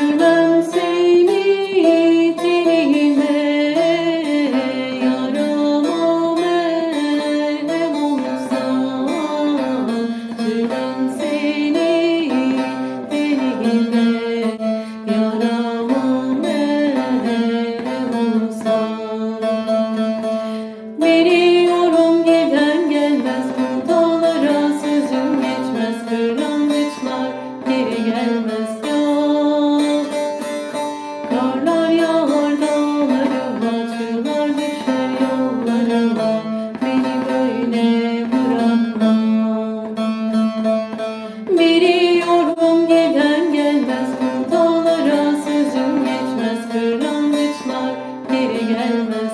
Götürmem seni tenime Yarama merhem olsa. Götürmem seni tenime geri